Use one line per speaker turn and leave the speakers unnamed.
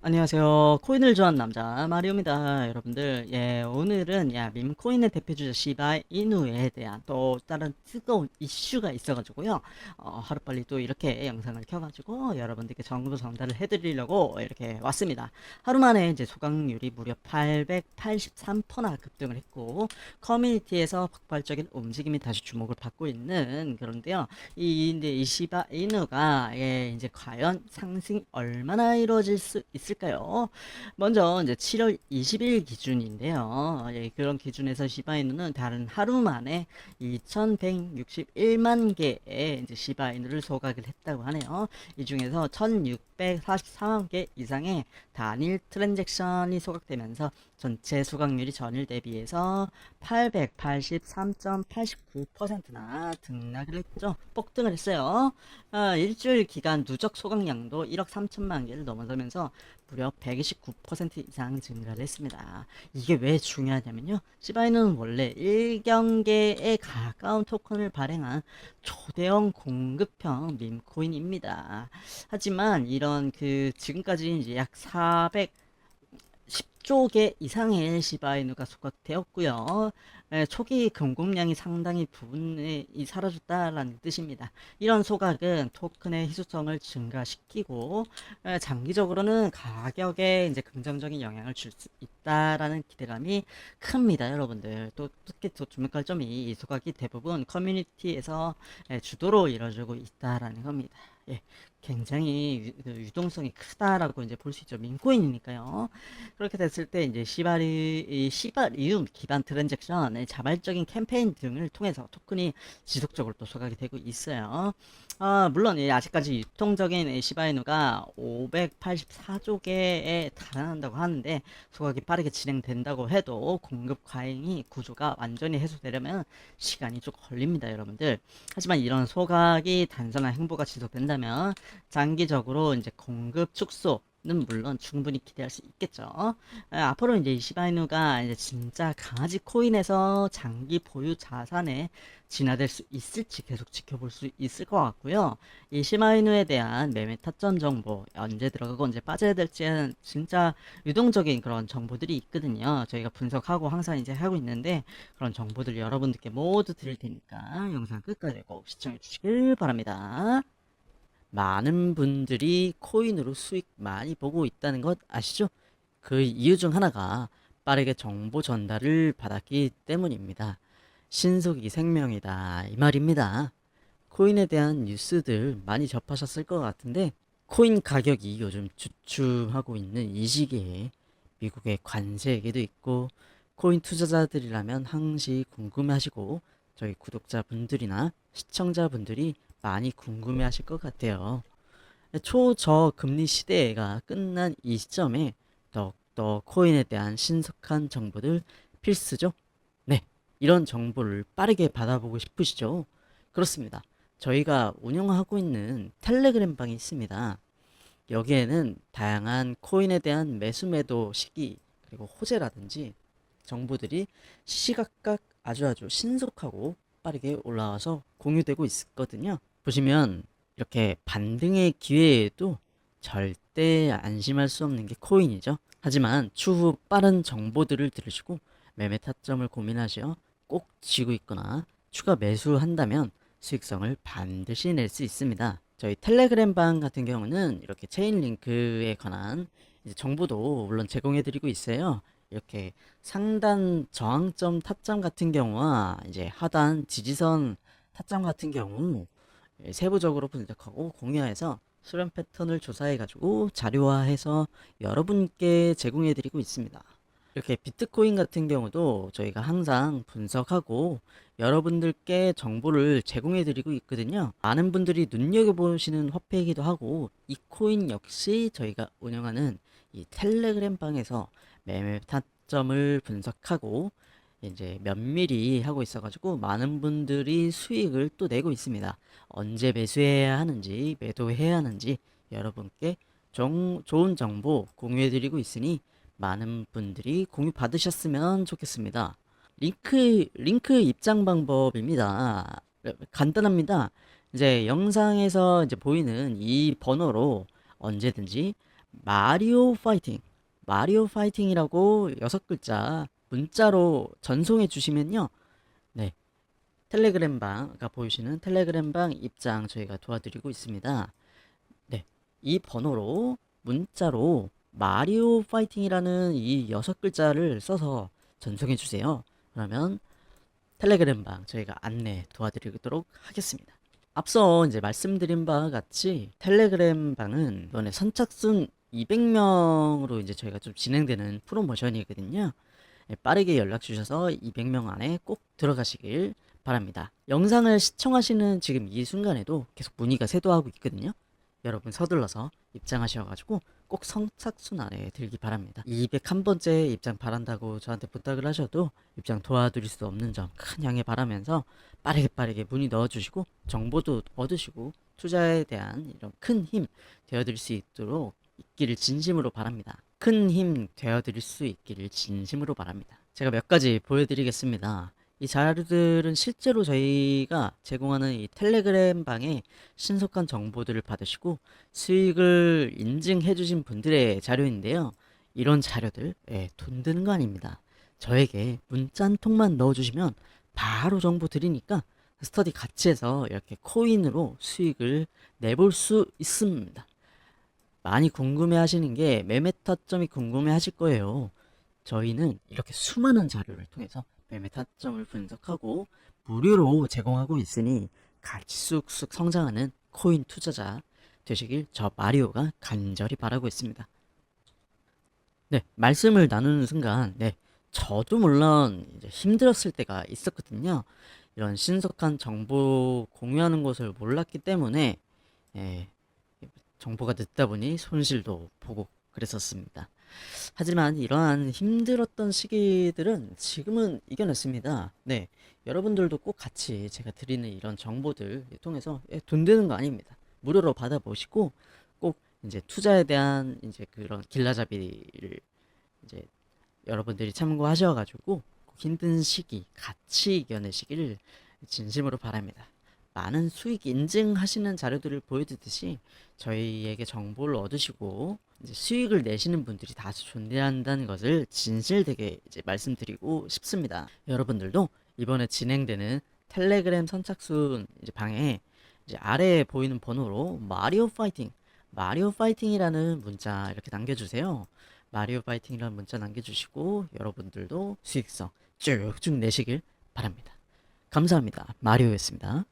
안녕하세요. 코인을 좋아하는 남자 마리오입니다. 여러분들, 예, 오늘은 야 밈코인의 대표 주자 시바 이누에 대한 또 다른 뜨거운 이슈가 있어가지고요. 어, 하루빨리 또 이렇게 영상을 켜가지고 여러분들께 정보 전달을 해드리려고 이렇게 왔습니다. 하루 만에 이제 소각률이 무려 883%나 급등을 했고 커뮤니티에서 폭발적인 움직임이 다시 주목을 받고 있는 그런데요. 이 이제 이 시바 이누가 예, 이제 과연 상승이 얼마나 이루어질 수 있을까 요? 먼저 이제 7월 20일 기준인데요. 예, 그런 기준에서 시바이누는 다른 하루 만에 2,161만 개의 이제 시바이누를 소각을 했다고 하네요. 이 중에서 1,644만 개 이상의 단일 트랜잭션이 소각되면서 전체 수강률이 전일 대비해서 883.89%나 등락을 했죠. 폭등을 했어요. 아, 일주일 기간 누적 소각량도 1억 3천만 개를 넘어서면서 무려 129% 이상 증가를 했습니다. 이게 왜 중요하냐면요. 시바이는 원래 1경계에 가까운 토큰을 발행한 초대형 공급형 밈코인입니다. 하지만 이런 그 지금까지 이제 약 400, 10조 개 이상의 시바이누가 소각되었고요. 에, 초기 공급량이 상당히 부분이 사라졌다라는 뜻입니다. 이런 소각은 토큰의 희소성을 증가시키고 에, 장기적으로는 가격에 이제 긍정적인 영향을 줄 수 있다라는 기대감이 큽니다, 여러분들. 또 특히 또 주목할 점이 이 소각이 대부분 커뮤니티에서 에, 주도로 이루어지고 있다라는 겁니다. 예, 굉장히 유, 그 유동성이 크다라고 이제 볼 수 있죠. 민코인이니까요. 그렇게 됐을 때 이제 시바리, 이 시바리움 기반 트랜잭션의 자발적인 캠페인 등을 통해서 토큰이 지속적으로 또 소각이 되고 있어요. 아, 물론 이 아직까지 유통적인 이 시바이누가 584조 개에 달한다고 하는데 소각이 빠르게 진행된다고 해도 공급 과잉이 구조가 완전히 해소되려면 시간이 좀 걸립니다, 여러분들. 하지만 이런 소각이 단순한 행보가 지속된다면 장기적으로 이제 공급 축소 는 물론 충분히 기대할 수 있겠죠. 아, 앞으로 이제 이 시바이누가 이제 진짜 강아지 코인에서 장기 보유 자산에 진화될 수 있을지 계속 지켜볼 수 있을 것 같고요. 이 시바이누에 대한 매매 타점 정보 언제 들어가고 언제 빠져야 될지는 진짜 유동적인 그런 정보들이 있거든요. 저희가 분석하고 항상 이제 하고 있는데 그런 정보들 여러분들께 모두 드릴 테니까 영상 끝까지 꼭 시청해 주시길 바랍니다. 많은 분들이 코인으로 수익 많이 보고 있다는 것 아시죠? 그 이유 중 하나가 빠르게 정보 전달을 받았기 때문입니다. 신속이 생명이다. 이 말입니다. 코인에 대한 뉴스들 많이 접하셨을 것 같은데, 코인 가격이 요즘 주춤하고 있는 이 시기에 미국의 관세 얘기도 있고, 코인 투자자들이라면 항시 궁금해하시고, 저희 구독자분들이나 시청자분들이 많이 궁금해 하실 것 같아요. 초저금리 시대가 끝난 이 시점에 더욱더 코인에 대한 신속한 정보들 필수죠? 네. 이런 정보를 빠르게 받아보고 싶으시죠? 그렇습니다. 저희가 운영하고 있는 텔레그램 방이 있습니다. 여기에는 다양한 코인에 대한 매수 매도 시기 그리고 호재라든지 정보들이 시시각각 아주 아주 신속하고 빠르게 올라와서 공유되고 있거든요. 보시면 이렇게 반등의 기회에도 절대 안심할 수 없는 게 코인이죠. 하지만 추후 빠른 정보들을 들으시고 매매 타점을 고민하시어 꼭 쥐고 있거나 추가 매수한다면 수익성을 반드시 낼 수 있습니다. 저희 텔레그램 방 같은 경우는 이렇게 체인 링크에 관한 정보도 물론 제공해 드리고 있어요. 이렇게 상단 저항점 타점 같은 경우와 이제 하단 지지선 타점 같은 경우 예, 세부적으로 분석하고 공유해서 수렴 패턴을 조사해 가지고 자료화해서 여러분께 제공해 드리고 있습니다. 이렇게 비트코인 같은 경우도 저희가 항상 분석하고 여러분들께 정보를 제공해 드리고 있거든요. 많은 분들이 눈여겨보시는 화폐이기도 하고 이 코인 역시 저희가 운영하는 이 텔레그램 방에서 매매 타점을 분석하고 이제 면밀히 하고 있어가지고 많은 분들이 수익을 또 내고 있습니다. 언제 매수해야 하는지 매도해야 하는지 여러분께 정, 좋은 정보 공유해드리고 있으니 많은 분들이 공유 받으셨으면 좋겠습니다. 링크 링크 입장 방법입니다. 간단합니다. 이제 영상에서 이제 보이는 이 번호로 언제든지 마리오 파이팅, 마리오 파이팅이라고 여섯 글자 문자로 전송해 주시면요. 네. 텔레그램 방가 보이시는 텔레그램 방 입장 저희가 도와드리고 있습니다. 네. 이 번호로 문자로 마리오 파이팅이라는 이 여섯 글자를 써서 전송해 주세요. 그러면 텔레그램 방 저희가 안내 도와드리도록 하겠습니다. 앞서 이제 말씀드린 바와 같이 텔레그램 방은 이번에 선착순 200명으로 이제 저희가 좀 진행되는 프로모션이거든요. 예, 빠르게 연락 주셔서 200명 안에 꼭 들어가시길 바랍니다. 영상을 시청하시는 지금 이 순간에도 계속 문의가 쇄도하고 있거든요. 여러분 서둘러서 입장하셔가지고 꼭 선착순 안에 들기 바랍니다. 201번째 입장 바란다고 저한테 부탁을 하셔도 입장 도와드릴 수 없는 점 큰 양해 바라면서 빠르게 빠르게 문의 넣어주시고 정보도 얻으시고 투자에 대한 이런 큰 힘 되어드릴 수 있도록 있기를 진심으로 바랍니다. 큰 힘 되어드릴 수 있기를 진심으로 바랍니다. 제가 몇 가지 보여드리겠습니다. 이 자료들은 실제로 저희가 제공하는 이 텔레그램 방에 신속한 정보들을 받으시고 수익을 인증해 주신 분들의 자료인데요. 이런 자료들, 예, 돈 드는 거 아닙니다. 저에게 문자 한 통만 넣어주시면 바로 정보 드리니까 스터디 같이 해서 이렇게 코인으로 수익을 내볼 수 있습니다. 많이 궁금해 하시는 게 매매 타점이 궁금해 하실 거예요. 저희는 이렇게 수많은 자료를 통해서 매매 타점을 분석하고 무료로 제공하고 있으니 같이 쑥쑥 성장하는 코인 투자자 되시길 저 마리오가 간절히 바라고 있습니다. 네, 말씀을 나누는 순간, 네, 저도 물론 힘들었을 때가 있었거든요. 이런 신속한 정보 공유하는 것을 몰랐기 때문에, 예, 정보가 늦다 보니 손실도 보고 그랬었습니다. 하지만 이러한 힘들었던 시기들은 지금은 이겨냈습니다. 네, 여러분들도 꼭 같이 제가 드리는 이런 정보들 통해서 예, 돈 드는 거 아닙니다. 무료로 받아보시고 꼭 이제 투자에 대한 이제 그런 길라잡이를 이제 여러분들이 참고하셔가지고 꼭 힘든 시기 같이 이겨내시기를 진심으로 바랍니다. 많은 수익 인증하시는 자료들을 보여드듯이 저희에게 정보를 얻으시고 수익을 내시는 분들이 다수 존재한다는 것을 진실되게 이제 말씀드리고 싶습니다. 여러분들도 이번에 진행되는 텔레그램 선착순 이제 방에 이제 아래에 보이는 번호로 마리오 파이팅, 마리오 파이팅이라는 문자 이렇게 남겨주세요. 마리오 파이팅이라는 문자 남겨주시고 여러분들도 수익성 쭉쭉 내시길 바랍니다. 감사합니다. 마리오였습니다.